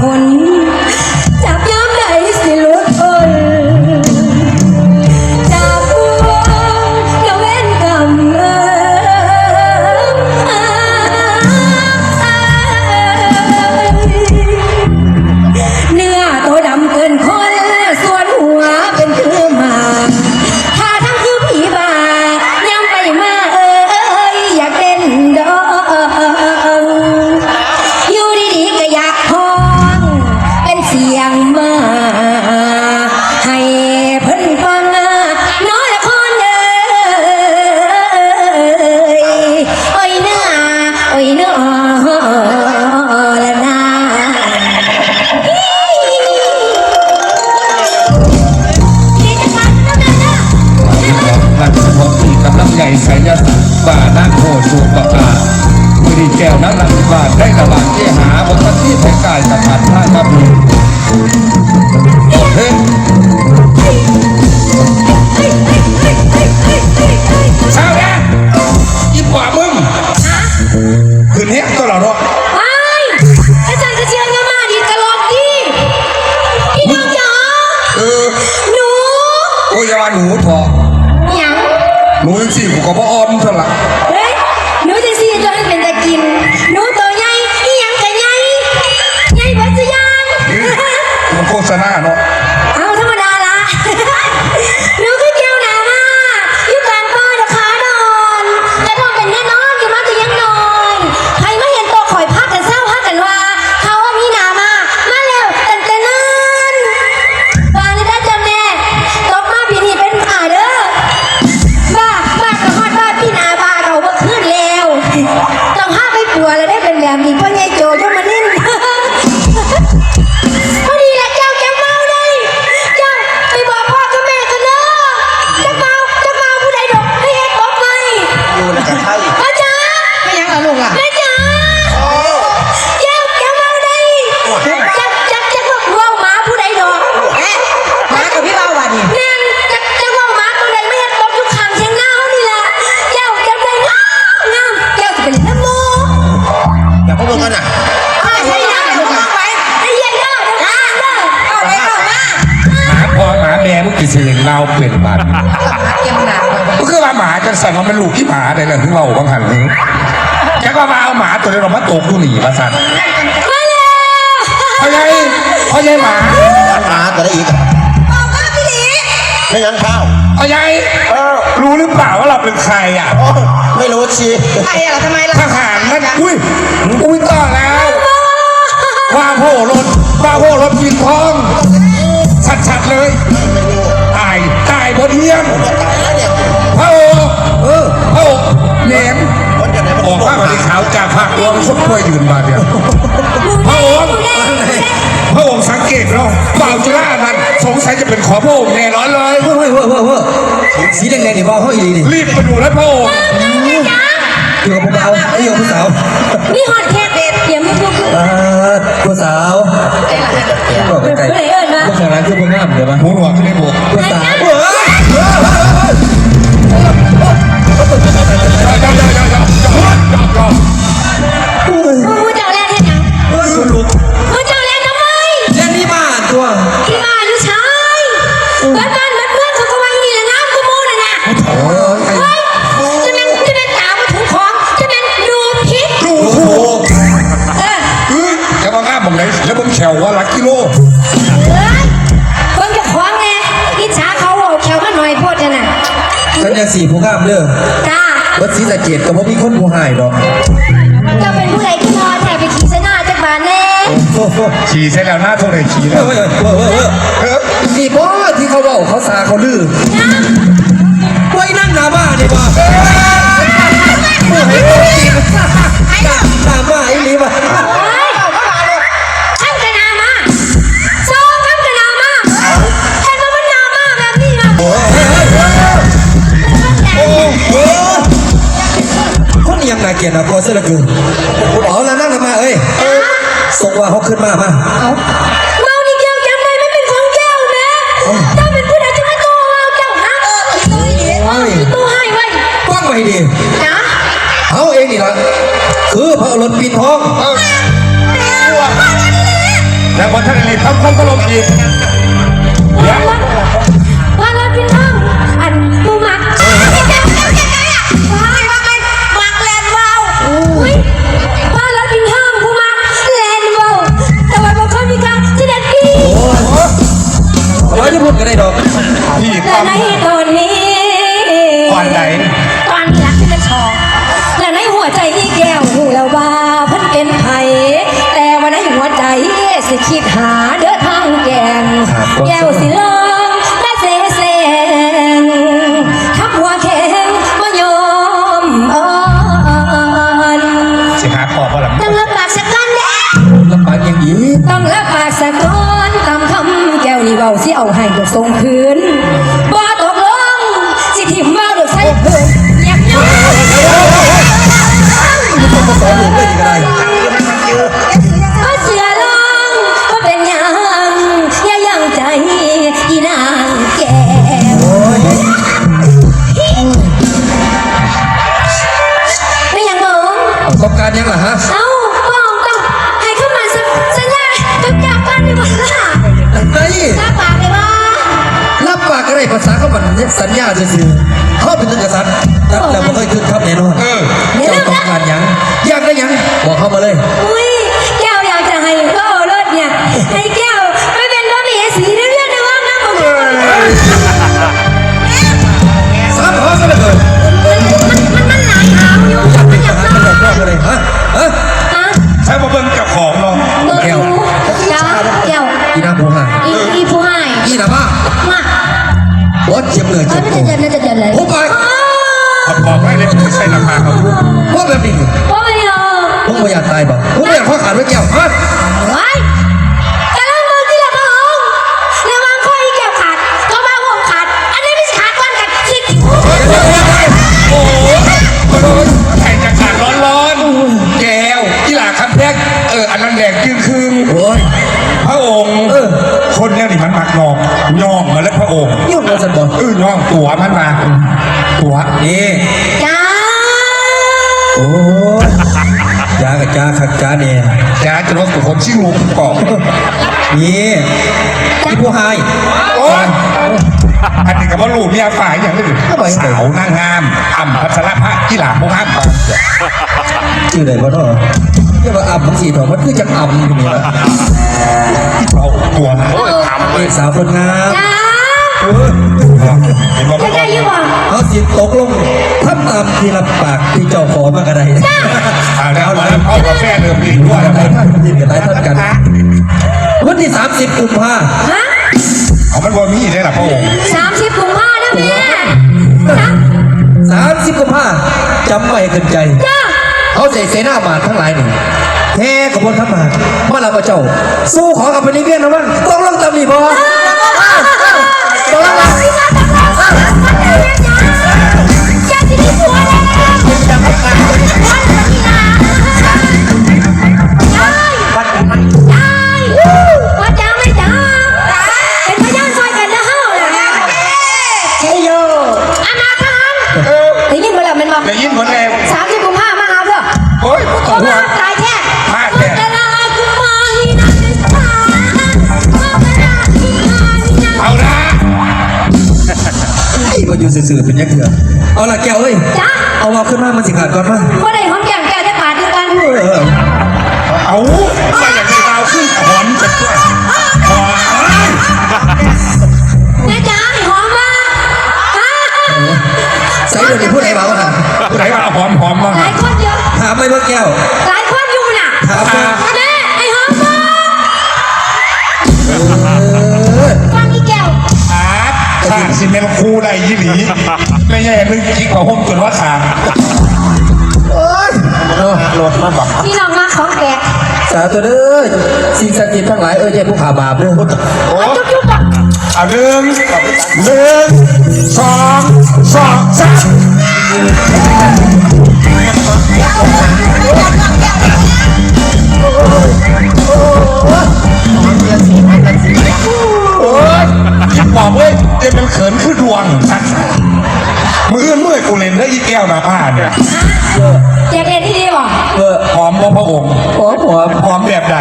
con เสียงเราเปลี่ยนบัตรเกี่ยมหนักเลยก็คือว่าหมาจะสั่นว่ามันลูกที่หมาได้เลยถึงเราบางหันนี้แกก็มาเอาหมาตัวนี้เรามาตกดูหนีมาสั่นมาแล้วพ่อใหญ่พ่อใหญ่หมาหมาจะได้อีกออกมาพี่หลีไม่งั้นข้าวพ่อใหญ่รู้หรือเปล่าว่าเราเป็นใครอะโอ้ไม่รู้ชีใครอะทำไมล่ะทหารนั่นอุ้ยอุ้ยต่อแล้วว่าโผรถว่าโผรถกินทองชัดๆเลยตาย ตายบนเฮียนตายแล้วเนี่ยพระโอเออพระโอเหนมคนจะไหนออกมาวันนี้ขาวจากภาครวมคนช่วยยืนมาเดียวพระองค์พระองค์สังเกตเราบ่าวจุฬามันสงสัยจะเป็นขอพระองค์แน่นอนเลยเฮ้ยเฮ้ยเฮ้ยเฮ้ยเฮ้ยสีแดงๆนี่บ้าเขาอีนี่รีบไปดูแล้วพระองค์อยู่กับผู้สาวไอ้อยู่กับผู้สาวมีฮอตแคทเด็ดเดี๋ยวไม่พูดอ่าผู้สาวบอกไกลผู้ใดเอิญมาๆผู้ชายร้านคือผู้งามเดี๋ยวมาหูหนวกขึ้นในบว วมึงแขวว่าลักกิโลเอ้ยเพิ่งจะคว้างไงอิจฉาเขาเอาแขวมาหน่อยโพดจะน่ะฉันยังสี่ผู้งามเด้อจ้าวัดศรีสะเกดกับพวกมีคนผู้หายดอกเจะเป็นผู้ใดที่นอนแถไปขี่เสนาจากบ้านแน่โอ้โหขี่ใช่แล้วหน้าเท่าไหร่ขี่เฮ้แล้ยวเฮ้ยเฮ้ยเฮ้ยเฮ้ยเออนี่บ่ที่เขาบอกเขาสาเขาลือนะไว้นั่งหน้าบ้านดีก นยังน่าเกลียดน่ากลัวเสียเหลือเกินเอาแล้วนั่งทำไมเอ้ยส่งว่าเขาขึ้นมามาเมานี่แก้วจำได้ไม่เป็นของแก้วแม่ถ้าเป็นผู้ใดจะมาโตเอาเจ้าฮะเออตัวเองเออตัวให้ไว้ฟังไปดีนะเอาเองนี่ละคือพระรถปีนทองแล้ววันท่านนี้ทำความเคารพอีก และวามในตอนนี้ก่อนไหนตอนนี้รักที่มันชอบและในหัวใจอีแก้วหูแล้วว่าเพิ่นเป็นไผแต่ว่าในหัวใจสิคิดหาเด้อทางแกงแก้วสิลองและเสแสงทับหัวแข็งบ่ยอมอ่อนสิหาขอบว่าหลังต้องรับปากสักกันเด้ ลำบากอย่างนี้ ต้องรับปากสักก่อน เราสิเอาให้เดือดทรงคืนบ่ตกลงสิถิ่มว่าเดือดใส่เพื่อนอยากย้อน อีนาบูหายอีอีผู้ให้อีนาบ้ามาโอ้เจ็บเลยเออเจ็บไม่ตัวจะเดินไม่จะเดินเลยผมไปเขาบอกให้เลยไม่ใช่ราคาเขาพวกแบบนี้ว่าไม่ได้หรอกผมไม่อยากตายบ่ผมไม่อยากข้อขาดไว้แก้วฮะไว้ อย่องตัวมันมาตัวนี่จ้าโอ้ยจ้ากับจ้าคักจ้าเนี่ยแกจะรบกับคนชื่อลุงกอกนี่อีผู้หายโอ้ยอันนี้กับว่าลูกเนี่ยฝ่ายอย่างนี้สาวนางงามอ่ำพัชรภากีฬาพวกห้ามก่อนชื่ออะไรวะเนาะเรียกว่าอ่ำบางสีถอมันคือจังอ่ำอยู่นี่ละเอาตัวนะเอกสาวคนงาม สิตกลงทำตามที่รับปากที่เจ้าขอมากระไดอ่าแล้วมาแล้วเอากาแฟเดิมอีด้วยอะไรท่านยินกับหลายท่านกัน วันที่ 30กุมภาฮะเอามันว่ามีได้หรอพระองค์สามสิบกุมภานะแม่จ้า30กุมภาจำไว้ขึ้นใจ เขาใส่เสนาบาททั้งหลายหนึ่งแท้กับบนทัพมาเมาลาพระเจ้า สู้ขอกับพนิเวียนนะมันต้องลงตำหนิบอต้องลงตำหนิ ไอ้ก็อยู่สื่อๆเป็นยักษ์เถื่อนเอาละแก้วเอ้ยจ้าเอาเอาขึ้นมามันสิขาดก่อนมาบ่ได้หอมแก้มแก้วได้ปาดด้วยกันเออเอาไปอย่างไรเราขึ้นหอมจะด้วยหอมแม่จ๋าหอมมากใส่เดี๋ยวนี้พูดอะไรบ้างวะผู้ใดว่าหอมหอมมาหลายคนเยอะถามไม่ว่าแก้วหลายคนอยู่น่ะถามมา ร์ตข้าซีเมนต์คู่ได้ยี่หลีไม่ใช่นึกจิกของผมจนว่าขาดรถมาบอกพี่น้องมาของแปลกสาธุเด้อสิ่งศักดิ์สิทธิ์ทั้งหลายเอ้ยเจ้าผู้ขาบาปเด้อโอ้จุ๊บจุ๊บอะเอาหนึ่งหนึ่งสอง มบ่พระองค์หอมหอมหอมแบบใด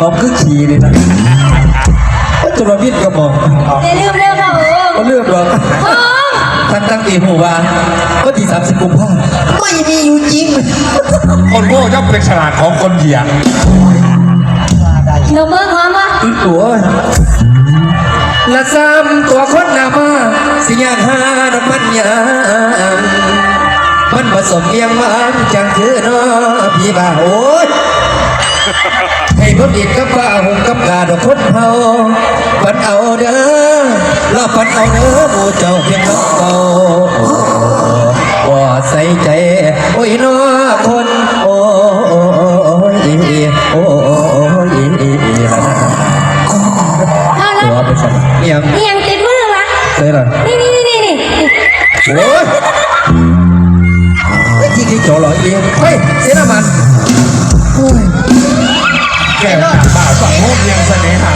หอมคือขี่นี่นะจนมาพิษกระบอกอย่าลืมเรื่องพ่อเออก็เลือกหรอกหอมทั้งตั้งตีหมู่บ้านก็ที่สามสิบกุมภาไม่มีอยู่จริง คนโง่ย่อมเป็นฉลาดของคนเหยียดหนูเมืองหอมวะอีตัวละซ้ำตัวคนหนามาสิยางหาน้ำมันยาง มันผสมเอียงมันจังคือเนาะพี่บ่าโอ้ยให้พ้นดิดกับฟ้าหงกับกาดอกคนเฮาปันเอาเด้อลาปันเอาเด้อหมู่เจ้าเพียงน้องเก่าว่าใส่ใจ โอ้ยน้อคนโอ้ยโอ้ยละนะเอาละตัวไปสั่นเอียง ที่ที่โจหล่อเอียงเฮ้ยเสียน้ำมันแก้วหนาบ้าฝั่งโน้นยังเสน่หา